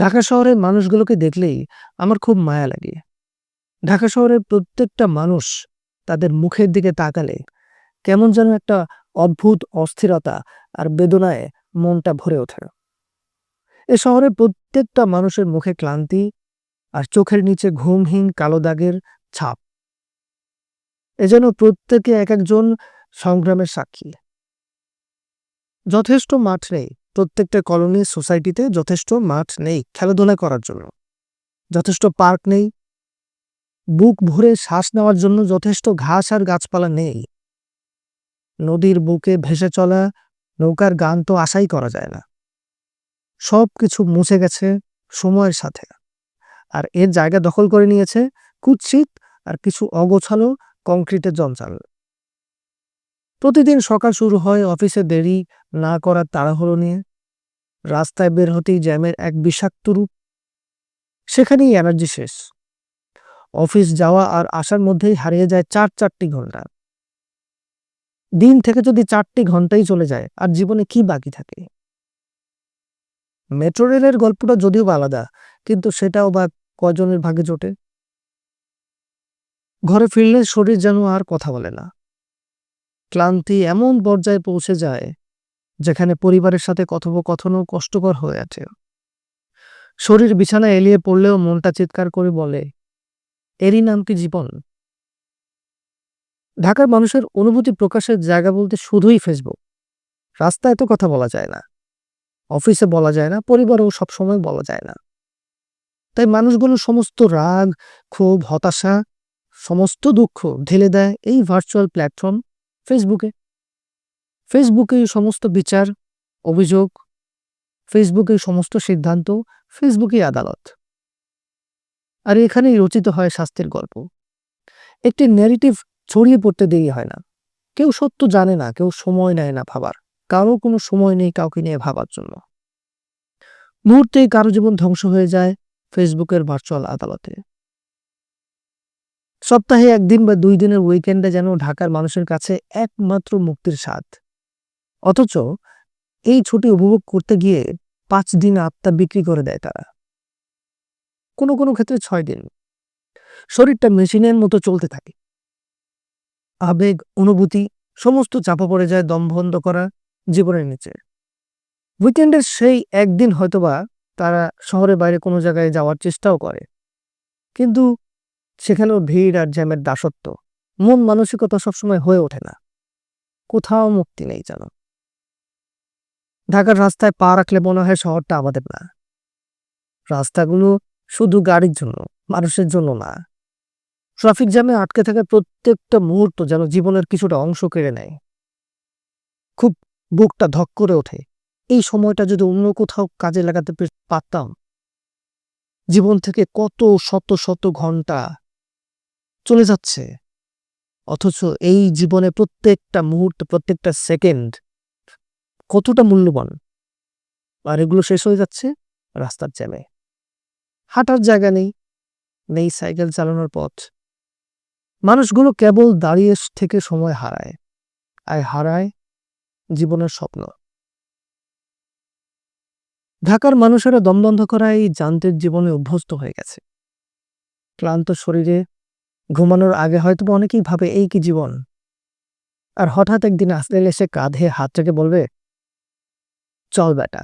ঢাকা শহরের মানুষগুলোকে দেখলেই আমার খুব মায়া লাগে। ঢাকা শহরের প্রত্যেকটা মানুষ তাদের মুখের দিকে তাকালে কেমন যেন একটা অদ্ভুত অস্থিরতা আর বেদনায় মনটা ভরে ওঠে। এ শহরের প্রত্যেকটা মানুষের মুখে ক্লান্তি আর চোখের নিচে ঘুমহীন কালো দাগের ছাপ। এ যেন প্রত্যেকে এক একজন সংগ্রামের সাক্ষী। যথেষ্ট মাঠ নেই প্রত্যেকটা কলোনি সোসাইটিতে যথেষ্ট মাঠ নেই খেলাধুলা করার জন্য। যথেষ্ট পার্ক নেই। বুক ভরে শ্বাস নেওয়ার জন্য যথেষ্ট ঘাস আর গাছপালা নেই। নদীর বুকে ভেসে চলা নৌকার গান তো আশাই করা যায় না। সব কিছু মুছে গেছে সময়ের সাথে। আর এর জায়গা দখল করে নিয়েছে কুৎসিত আর কিছু অগোছালো কংক্রিটের জঞ্জাল। প্রতিদিন সকাল শুরু হয় অফিসে দেরি না করার তাড়াহুড়ো নিয়ে। রাস্তায় বের হতেই জ্যামের এক বিষাক্ত রূপ। সেখানেই এনার্জি শেষ। অফিস যাওয়া আর আসার মধ্যেই হারিয়ে যায় চার চারটি ঘণ্টা। দিন থেকে যদি চারটি ঘন্টাই চলে যায়, আর জীবনে কি বাকি থাকে? মেট্রো রেলের গল্পটা যদিও আলাদা, কিন্তু সেটাও বা কজনের ভাগে জোটে। ঘরে ফিরলে শরীর যেন আর কথা বলে না। ক্লান্তি এমন পর্যায়ে পৌঁছে যায়, যেখানে পরিবারের সাথে কথোপকথনও কষ্টকর হয়ে আছে শরীর বিছানায় এলিয়ে পড়লেও মনটা চিৎকার করে বলে, এরই নাম কি জীবন? ঢাকার মানুষের অনুভূতি প্রকাশের জায়গা বলতে শুধুই ফেসবুক। রাস্তায় তো কথা বলা যায় না। অফিসে বলা যায় না, পরিবারেও সবসময় বলা যায় না। তাই মানুষগুলো সমস্ত রাগ, ক্ষোভ, হতাশা, সমস্ত দুঃখ ঢেলে দেয় এই ভার্চুয়াল প্ল্যাটফর্ম ফেসবুকে ফেসবুকে সমস্ত বিচার, অভিযোগ। ফেসবুকে সমস্ত সিদ্ধান্ত ফেসবুকই আদালত। আর এখানেই রচিত হয় শাস্তির গল্প। একটি ন্যারেটিভ ছড়িয়ে পড়তে দেরি হয় না। কেউ সত্য জানে না, কেউ সময় নেয় না ভাবার। কারও কোনো সময় নেই কাউকে নিয়ে ভাবার জন্য। মুহূর্তেই কারও জীবন ধ্বংস হয়ে যায় ফেসবুকের ভার্চুয়াল আদালতে। সপ্তাহে একদিন বা দুই দিনের উইকেন্ডে যেন ঢাকার মানুষের কাছে একমাত্র মুক্তির স্বাদ। অথচ এই ছুটি উপভোগ করতে গিয়ে পাঁচ দিন আত্মা বিক্রি করে দেয় তারা। কোনো কোনো ক্ষেত্রে ছয় দিন। শরীরটা মেশিনের মতো চলতে থাকে। আবেগ, অনুভূতি, সমস্ত চাপা পড়ে যায় দম বন্ধ করা জীবনের নিচে। উইকেন্ডের সেই একদিন হয়তোবা তারা শহরের বাইরে কোনো জায়গায় যাওয়ার চেষ্টাও করে। কিন্তু সেখানেও ভিড় আর জ্যামের দাসত্ব। মন মানসিকতা সবসময় হয়ে ওঠে না। কোথাও মুক্তি নেই যেন। ঢাকার রাস্তায় পা রাখলে মনে হয় শহরটা আমাদের না। রাস্তাগুলো শুধু গাড়ির জন্য, মানুষের জন্য না। ট্রাফিক জ্যামে আটকে থাকা প্রত্যেকটা মুহূর্ত যেন জীবনের কিছুটা অংশ কেড়ে নেয়। খুব বুকটা ধক করে ওঠে। এই সময়টা যদি অন্য কোথাও কাজে লাগাতে পারতাম। জীবন থেকে কত শত শত ঘণ্টা চলে যাচ্ছে। অথচ এই জীবনে প্রত্যেকটা মুহূর্ত, প্রত্যেকটা সেকেন্ড কতটা মূল্যবান? আর এগুলো শেষ হয়ে যাচ্ছে রাস্তার জ্যামে। হাঁটার জায়গা নেই নেই সাইকেল চালানোর পথ। মানুষগুলো কেবল দাঁড়িয়ে থেকে সময় হারায়, আর হারায় জীবনের স্বপ্ন। ঢাকার মানুষেরা দমবন্ধ করা এই যান্ত্রিক জীবনে অভ্যস্ত হয়ে গেছে। ক্লান্ত শরীরে ঘুমানোর আগে হয়তো অনেকেই ভাবে, এই কি জীবন? আর হঠাৎ একদিন আসলে এসে কাঁধে হাত রেখে বলবে, চল বেটা,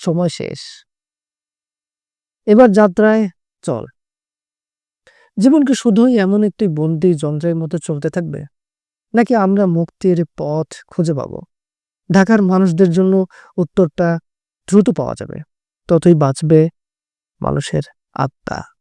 সময় শেষ। এবার যাত্রায় চল। জীবন কি শুধুই এমন একটি বন্দি যন্ত্রের মতো চলতে থাকবে, নাকি আমরা মুক্তির পথ খুঁজে পাব? ঢাকার মানুষদের জন্য উত্তরটা দ্রুত পাওয়া যাবে। ততই বাঁচবে মানুষের আত্মা।